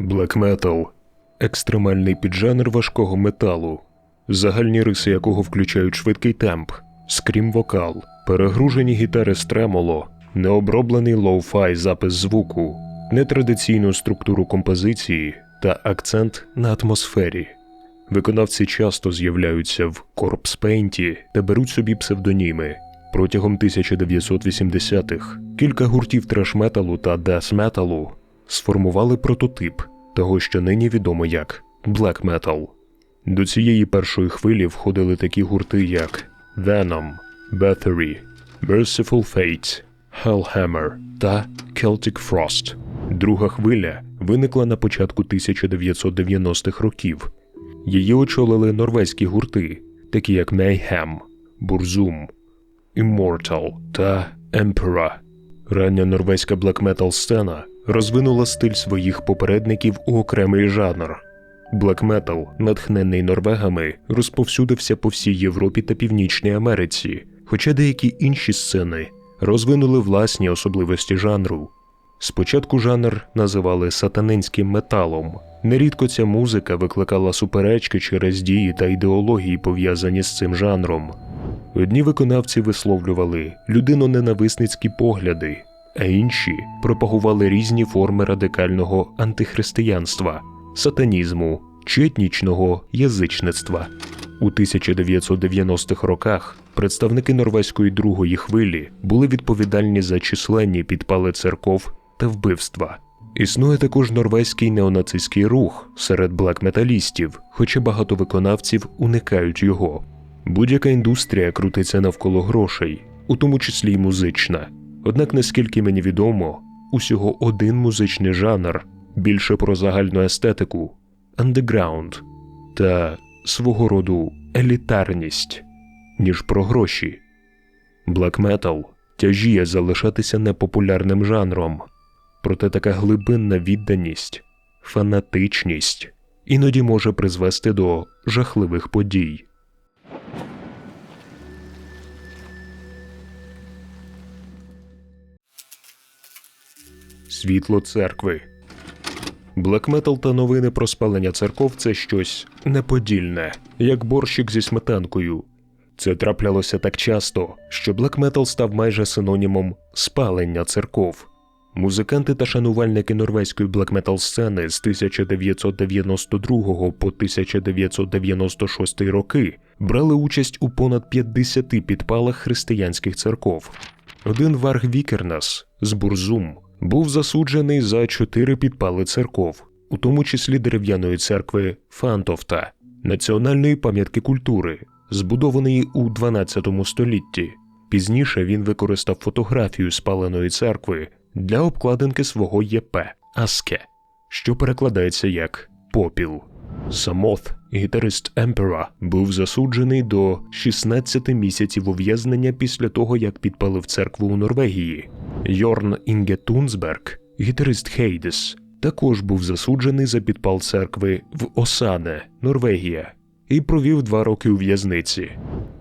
Metal – екстремальний піджанр важкого металу, загальні риси якого включають швидкий темп, скрім вокал, перегружені гітари з тремоло, необроблений лоу-фай запис звуку, нетрадиційну структуру композиції та акцент на атмосфері. Виконавці часто з'являються в корпспейнті та беруть собі псевдоніми. Протягом 1980-х кілька гуртів треш-металу та дес-металу сформували прототип того, що нині відомо як Black Metal. До цієї першої хвилі входили такі гурти, як Venom, Bathory, Merciful Fate, Hellhammer та Celtic Frost. Друга хвиля виникла на початку 1990-х років. Її очолили норвезькі гурти, такі як Mayhem, Burzum, Immortal та Emperor. Рання норвезька блек-метал сцена розвинула стиль своїх попередників у окремий жанр. Блек-метал, натхнений норвегами, розповсюдився по всій Європі та Північній Америці, хоча деякі інші сцени розвинули власні особливості жанру. Спочатку жанр називали сатанинським металом. Нерідко ця музика викликала суперечки через дії та ідеології, пов'язані з цим жанром. Одні виконавці висловлювали людино-ненависницькі погляди, а інші пропагували різні форми радикального антихристиянства, сатанізму чи етнічного язичництва. У 1990-х роках представники норвезької другої хвилі були відповідальні за численні підпали церков та вбивства. Існує також норвезький неонацистський рух серед блек-металістів, хоча багато виконавців уникають його. Будь-яка індустрія крутиться навколо грошей, у тому числі й музична. Однак, наскільки мені відомо, усього один музичний жанр більше про загальну естетику, андеграунд та свого роду елітарність, ніж про гроші. Metal тяжіє залишатися непопулярним жанром, проте така глибинна відданість, фанатичність іноді може призвести до жахливих подій. Світло церкви. Блекметал та новини про спалення церков це щось неподільне, як борщик зі сметанкою. Це траплялося так часто, що блекметал став майже синонімом спалення церков. Музиканти та шанувальники норвезької блекметал сцени з 1992 по 1996 роки брали участь у понад 50 підпалах християнських церков. Один Варг Вікернас з Бурзум був засуджений за чотири підпали церков, у тому числі дерев'яної церкви Фантовта, національної пам'ятки культури, збудованої у 12 столітті. Пізніше він використав фотографію спаленої церкви для обкладинки свого ЄП Аске, що перекладається як попіл. Самоth, гітарист Емпера, був засуджений до 16 місяців ув'язнення після того, як підпалив церкву у Норвегії. Йорн Інге Тунсберг, гітарист Хейдес, також був засуджений за підпал церкви в Осане, Норвегія, і провів два роки у в'язниці.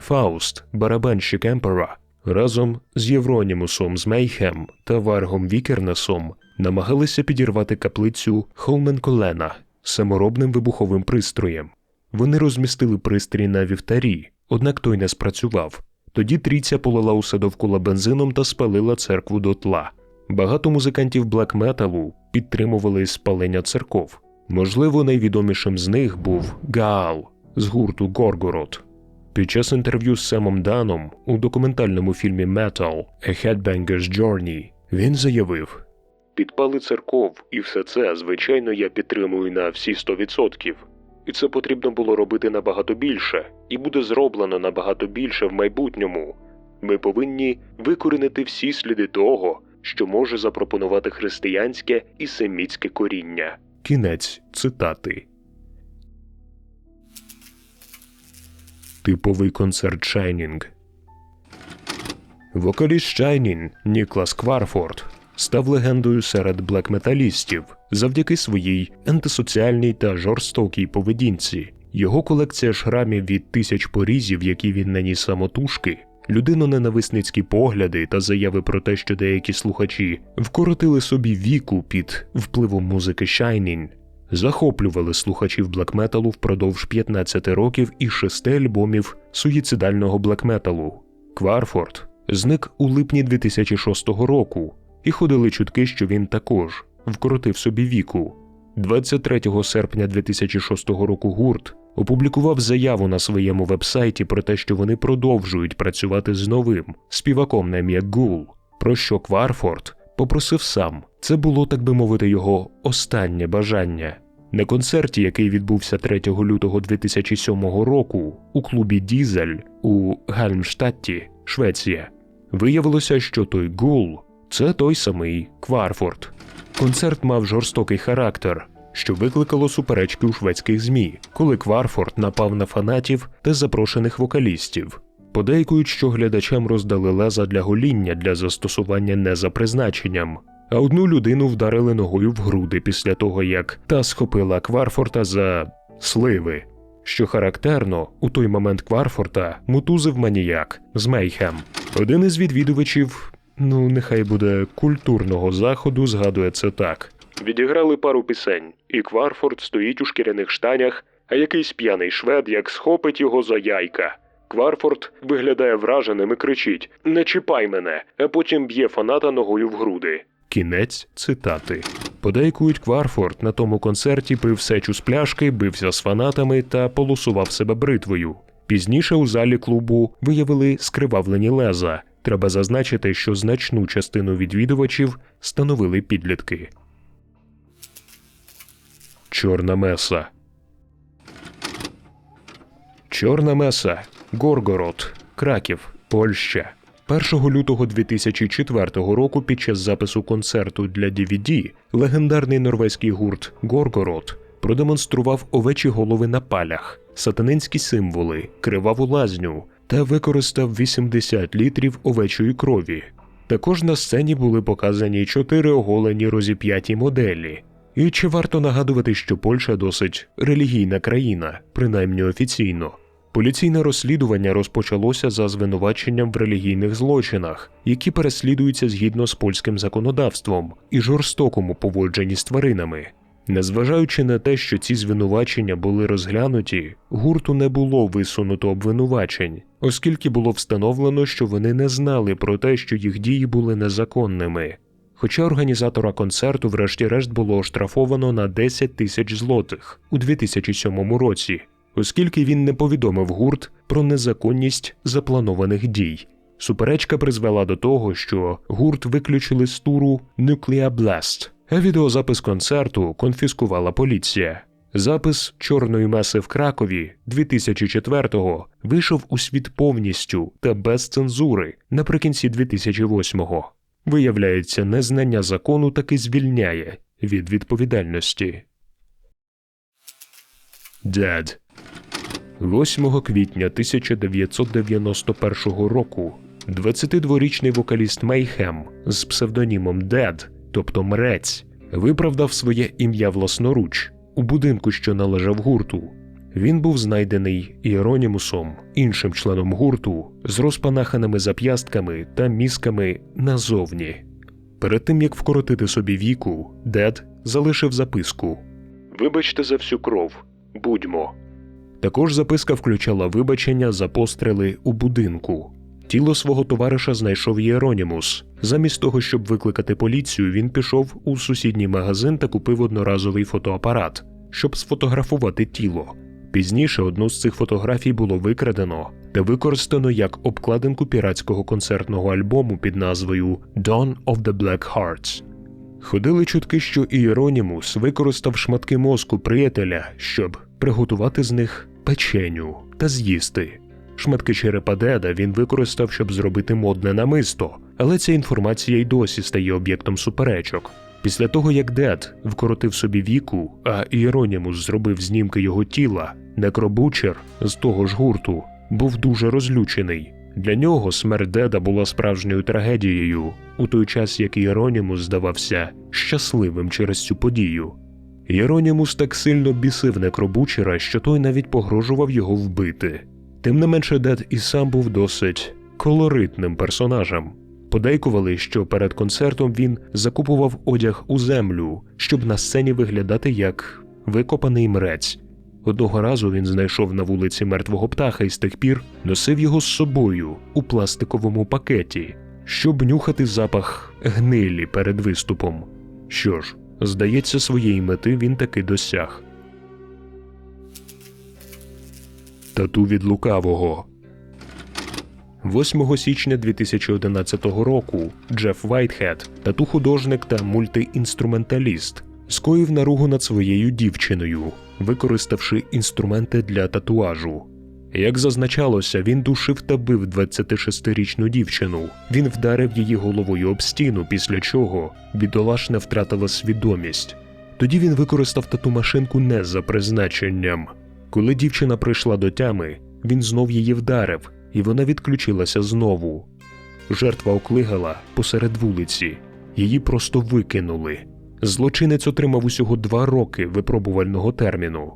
Фауст, барабанщик Емпера, разом з Євронімусом з Мейхем та Варгом Вікернесом намагалися підірвати каплицю Холменколена саморобним вибуховим пристроєм. Вони розмістили пристрій на вівтарі, однак той не спрацював. Тоді трійця полила усе довкола бензином та спалила церкву дотла. Багато музикантів блек-металу підтримували спалення церков. Можливо, найвідомішим з них був Гаал з гурту Горгород. Під час інтерв'ю з Семом Даном у документальному фільмі Metal – A Headbanger's Journey він заявив: Підпали церков і все це, звичайно, я підтримую на всі 100%. І це потрібно було робити набагато більше, і буде зроблено набагато більше в майбутньому. Ми повинні викорінити всі сліди того, що може запропонувати християнське і семітське коріння. Кінець цитати. Типовий концерт Шайнінг. Вокаліст Шайнін Ніклас Кварфорд став легендою серед блекметалістів завдяки своїй антисоціальній та жорстокій поведінці. Його колекція шрамів від тисяч порізів, які він наніс самотужки, людино-ненависницькі погляди та заяви про те, що деякі слухачі вкоротили собі віку під впливом музики Shining, захоплювали слухачів блекметалу впродовж 15 років і шести альбомів суїцидального блекметалу. Кварфорд зник у липні 2006 року, і ходили чутки, що він також вкоротив собі віку. 23 серпня 2006 року гурт опублікував заяву на своєму вебсайті про те, що вони продовжують працювати з новим співаком на ім'я Гул, про що Кварфорд попросив сам. Це було, так би мовити, його останнє бажання. На концерті, який відбувся 3 лютого 2007 року у клубі Дізель у Гальмштадті, Швеція, виявилося, що той Гул це той самий Кварфорд. Концерт мав жорстокий характер, що викликало суперечки у шведських ЗМІ, коли Кварфорд напав на фанатів та запрошених вокалістів. Подейкують, що глядачам роздали леза для гоління для застосування не за призначенням, а одну людину вдарили ногою в груди після того, як та схопила Кварфорта за сливи. Що характерно, у той момент Кварфорта мутузив маніяк з Мейхем. Один із відвідувачів, ну нехай буде культурного заходу, згадує це так. Відіграли пару пісень, і Кварфорд стоїть у шкіряних штанях, а якийсь п'яний швед як схопить його за яйка. Кварфорд виглядає враженим і кричить: Не чіпай мене, а потім б'є фаната ногою в груди. Кінець цитати. Подейкують Кварфорд на тому концерті пив сечу з пляшки, бився з фанатами та полосував себе бритвою. Пізніше у залі клубу виявили скривавлені леза. Треба зазначити, що значну частину відвідувачів становили підлітки. Чорна меса. Чорна меса. Горгород. Краків. Польща. 1 лютого 2004 року під час запису концерту для DVD легендарний норвезький гурт Горгород продемонстрував овечі голови на палях, сатанинські символи, криваву лазню та використав 80 літрів овечої крові. Також на сцені були показані чотири оголені розіп'яті моделі. І чи варто нагадувати, що Польща досить релігійна країна, принаймні офіційно. Поліційне розслідування розпочалося за звинуваченням в релігійних злочинах, які переслідуються згідно з польським законодавством і жорстокому поводженні з тваринами. Незважаючи на те, що ці звинувачення були розглянуті, гурту не було висунуто обвинувачень, оскільки було встановлено, що вони не знали про те, що їх дії були незаконними. Хоча організатора концерту, врешті-решт, було оштрафовано на 10 тисяч злотих у 2007 році, оскільки він не повідомив гурт про незаконність запланованих дій. Суперечка призвела до того, що гурт виключили з туру Nuclear Blast, відеозапис концерту конфіскувала поліція. Запис чорної меси в Кракові 2004-го вийшов у світ повністю та без цензури наприкінці 2008-го. Виявляється, незнання закону таки звільняє від відповідальності. Дед 8 квітня 1991 року 22-річний вокаліст Мейхем з псевдонімом Дед, тобто Мрець, виправдав своє ім'я власноруч у будинку, що належав гурту. Він був знайдений Іеронімусом, іншим членом гурту, з розпанаханими зап'ястками та мізками назовні. Перед тим як вкоротити собі віку, Дед залишив записку: Вибачте за всю кров, будьмо. Також записка включала вибачення за постріли у будинку. Тіло свого товариша знайшов Єронімус. Замість того, щоб викликати поліцію, він пішов у сусідній магазин та купив одноразовий фотоапарат, щоб сфотографувати тіло. Пізніше одну з цих фотографій було викрадено та використано як обкладинку піратського концертного альбому під назвою Dawn of the Black Hearts. Ходили чутки, що Іеронімус використав шматки мозку приятеля, щоб приготувати з них печеню та з'їсти. Шматки черепа деда він використав, щоб зробити модне намисто, але ця інформація й досі стає об'єктом суперечок. Після того, як Дед вкоротив собі віку, а Іеронімус зробив знімки його тіла, некробучер з того ж гурту був дуже розлючений. Для нього смерть Деда була справжньою трагедією, у той час як Іеронімус здавався щасливим через цю подію. Єронімус так сильно бісив некробучера, що той навіть погрожував його вбити. Тим не менше, Дед і сам був досить колоритним персонажем. Подейкували, що перед концертом він закупував одяг у землю, щоб на сцені виглядати як викопаний мрець. Одного разу він знайшов на вулиці мертвого птаха і з тих пір носив його з собою у пластиковому пакеті, щоб нюхати запах гнилі перед виступом. Що ж, здається, своєї мети він таки досяг. Тату від лукавого. 8 січня 2011 року Джеф Вайтхед, тату-художник та мультиінструменталіст, скоїв наругу над своєю дівчиною, використавши інструменти для татуажу. Як зазначалося, він душив та бив 26-річну дівчину. Він вдарив її головою об стіну, після чого бідолашна втратила свідомість. Тоді він використав тату-машинку не за призначенням. Коли дівчина прийшла до тями, він знов її вдарив, і вона відключилася знову. Жертва оклигала посеред вулиці, її просто викинули. Злочинець отримав усього два роки випробувального терміну.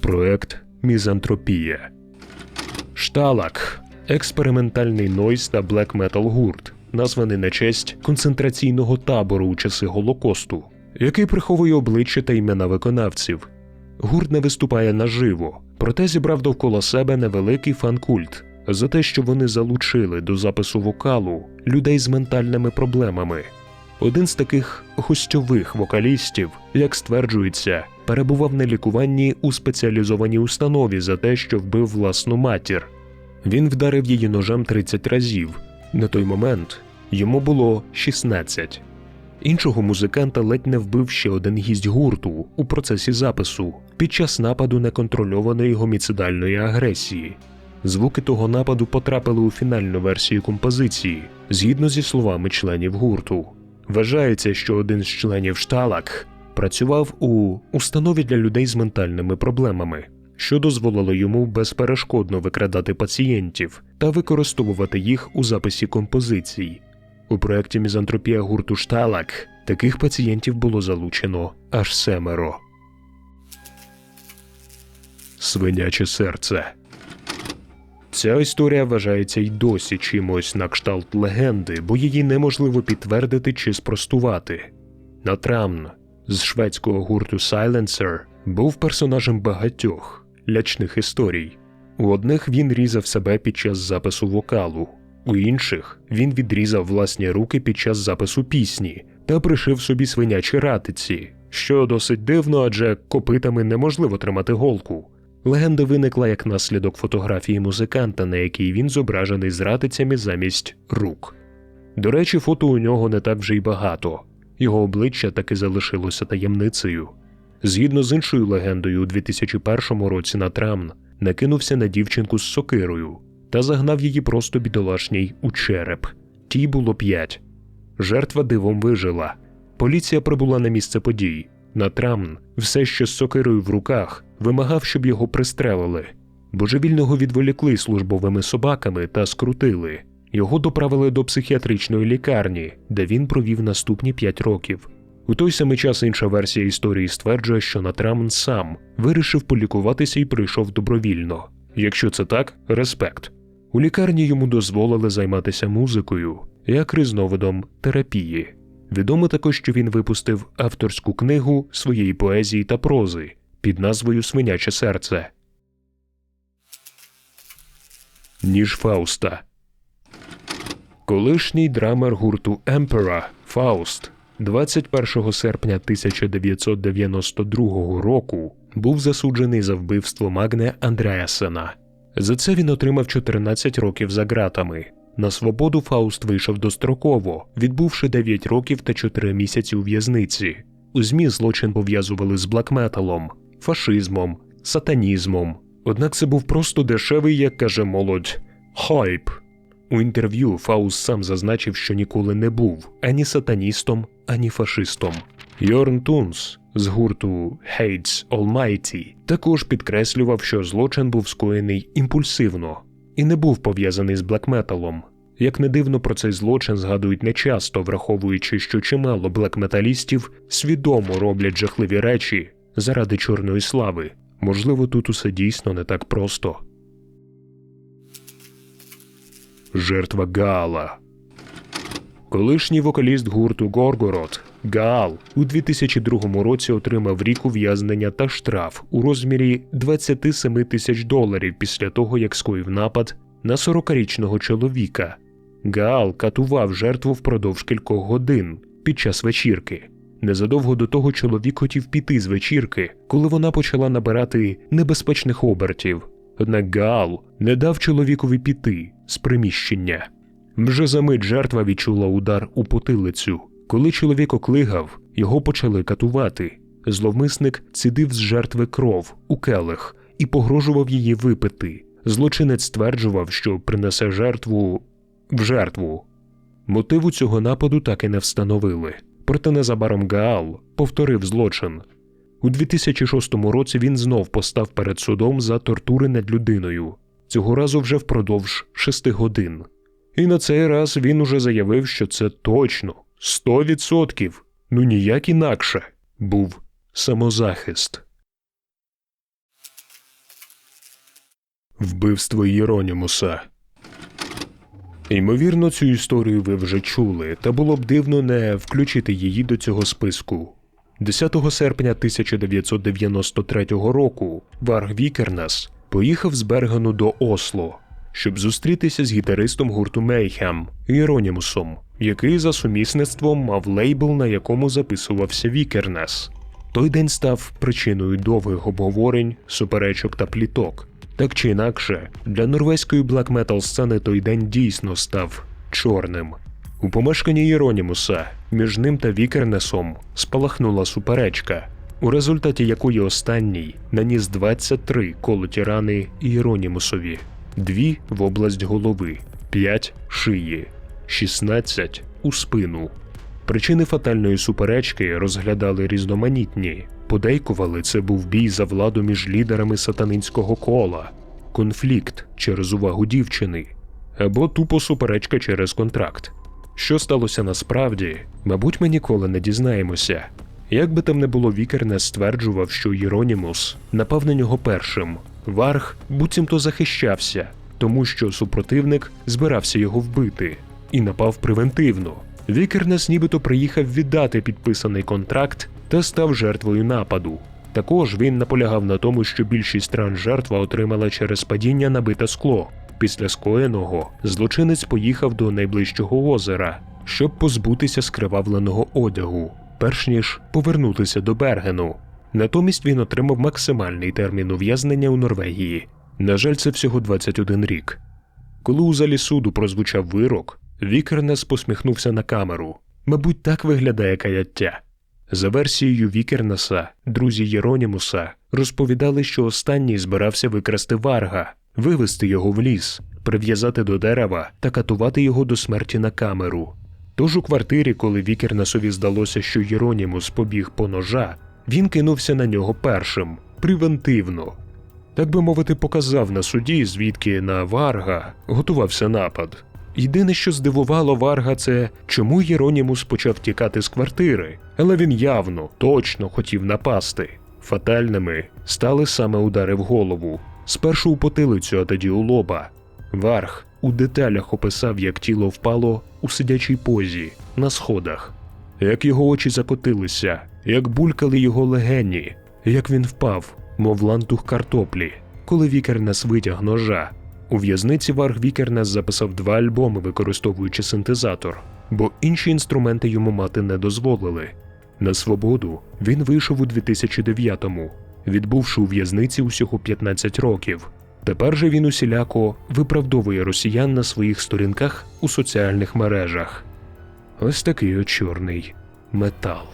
Проект Мізантропія. Шталак експериментальний нойз та блек метал гурт, названий на честь концентраційного табору у часи Голокосту, який приховує обличчя та імена виконавців. Гурт не виступає наживо, проте зібрав довкола себе невеликий фан-культ за те, що вони залучили до запису вокалу людей з ментальними проблемами. Один з таких гостьових вокалістів, як стверджується, перебував на лікуванні у спеціалізованій установі за те, що вбив власну матір. Він вдарив її ножем 30 разів. На той момент йому було 16. Іншого музиканта ледь не вбив ще один гість гурту у процесі запису під час нападу неконтрольованої гоміцидальної агресії. Звуки того нападу потрапили у фінальну версію композиції згідно зі словами членів гурту. Вважається, що один з членів шталак працював у установі для людей з ментальними проблемами, що дозволило йому безперешкодно викрадати пацієнтів та використовувати їх у записі композицій. У проєкті Мізантропія гурту Шталак таких пацієнтів було залучено аж семеро. Свиняче серце. Ця історія вважається й досі чимось на кшталт легенди, бо її неможливо підтвердити чи спростувати. Натрамн з шведського гурту Silencer був персонажем багатьох лячних історій. У одних він різав себе під час запису вокалу, у інших він відрізав власні руки під час запису пісні та пришив собі свинячі ратиці, що досить дивно, адже копитами неможливо тримати голку. Легенда виникла як наслідок фотографії музиканта, на якій він зображений з ратицями замість рук. До речі, фото у нього не так вже й багато, його обличчя таки залишилося таємницею. Згідно з іншою легендою, у 2001 році на Трамн накинувся на дівчинку з сокирою та загнав її просто бідолашній у череп. Тій було п'ять. Жертва дивом вижила. Поліція прибула на місце подій. Натрамн, все ще з сокирою в руках, вимагав, щоб його пристрелили. Божевільного відволікли службовими собаками та скрутили. Його доправили до психіатричної лікарні, де він провів наступні п'ять років. У той самий час інша версія історії стверджує, що Натрамн сам вирішив полікуватися і прийшов добровільно. Якщо це так, респект. У лікарні йому дозволили займатися музикою як різновидом терапії. Відомо також, що він випустив авторську книгу своєї поезії та прози під назвою Свиняче серце. Ніж Фауста. Колишній драмер гурту Emperor Фауст 21 серпня 1992 року був засуджений за вбивство Магне Андреасена. За це він отримав 14 років за ґратами. На свободу Фауст вийшов достроково, відбувши 9 років та 4 місяці у в'язниці. У ЗМІ злочин пов'язували з блекметалом, фашизмом, сатанізмом. Однак це був просто дешевий, як каже молодь, хайп. У інтерв'ю Фауст сам зазначив, що ніколи не був ані сатаністом, ані фашистом. Йорн Тунс з гурту Hates Almighty також підкреслював, що злочин був скоєний імпульсивно і не був пов'язаний з блекметалом. Як не дивно про цей злочин згадують нечасто, враховуючи, що чимало блекметалістів свідомо роблять жахливі речі заради чорної слави. Можливо, тут усе дійсно не так просто. Жертва Гаала Колишній вокаліст гурту Горгород Гаал у 2002 році отримав рік ув'язнення та штраф у розмірі 27 тисяч доларів після того, як скоїв напад на 40-річного чоловіка. Гаал катував жертву впродовж кількох годин під час вечірки. Незадовго до того чоловік хотів піти з вечірки, коли вона почала набирати небезпечних обертів. Однак Гаал не дав чоловікові піти з приміщення. Вже за мить жертва відчула удар у потилицю. Коли чоловік оклигав, його почали катувати. Зловмисник цідив з жертви кров у келих і погрожував її випити. Злочинець стверджував, що принесе жертву в жертву. Мотиву цього нападу так і не встановили. Проте незабаром Гаал повторив злочин. У 2006 році він знов постав перед судом за тортури над людиною, цього разу вже впродовж шести годин. І на цей раз він уже заявив, що це точно 100%, ну ніяк інакше, був самозахист. Вбивство Єронімуса Ймовірно, цю історію ви вже чули, та було б дивно не включити її до цього списку. 10 серпня 1993 року Варг Вікернес поїхав з Бергену до Осло, щоб зустрітися з гітаристом гурту Мейхем Єронімусом, який за сумісництвом мав лейбл, на якому записувався Вікернес. Той день став причиною довгих обговорень, суперечок та пліток. Так чи інакше, для норвезької блек метал сцени той день дійсно став чорним. У помешканні Єронімуса між ним та Вікернесом спалахнула суперечка, у результаті якої останній наніс 23 колоті рани Єронімусові, дві в область голови, 5 шиї, 16 у спину. Причини фатальної суперечки розглядали різноманітні. Подейкували, це був бій за владу між лідерами сатанинського кола, конфлікт через увагу дівчини або тупо суперечка через контракт. Що сталося насправді, мабуть, ми ніколи не дізнаємося. Як би там не було, Вікер стверджував, що Єронімус напав на нього першим. Варг буцімто захищався, тому що супротивник збирався його вбити і напав превентивно. Вікернес нібито приїхав віддати підписаний контракт та став жертвою нападу. Також він наполягав на тому, що більшість ран жертва отримала через падіння на бите скло. Після скоєного злочинець поїхав до найближчого озера, щоб позбутися скривавленого одягу, перш ніж повернутися до Бергену. Натомість він отримав максимальний термін ув'язнення у Норвегії. На жаль, це всього 21 рік. Коли у залі суду прозвучав вирок, Вікернес посміхнувся на камеру. Мабуть, так виглядає каяття. За версією Вікернеса, друзі Єронімуса розповідали, що останній збирався викрасти варга, вивести його в ліс, прив'язати до дерева та катувати його до смерті на камеру. Тож у квартирі, коли Вікернесові здалося, що Єронімус побіг по ножа, він кинувся на нього першим, превентивно. Так би мовити, показав на суді, звідки на Варга готувався напад. Єдине, що здивувало Варга, це чому Єронімус почав тікати з квартири, але він явно, точно хотів напасти. Фатальними стали саме удари в голову, спершу у потилицю, а тоді у лоба. Варг у деталях описав, як тіло впало у сидячій позі на сходах, як його очі закотилися, як булькали його легені, як він впав, мов лантух картоплі, коли Вікернес витяг ножа. У в'язниці Варг Вікернес записав два альбоми, використовуючи синтезатор, бо інші інструменти йому мати не дозволили. На свободу він вийшов у 2009-му, відбувши у в'язниці усього 15 років. Тепер же він усіляко виправдовує росіян на своїх сторінках у соціальних мережах. Ось такий от чорний метал.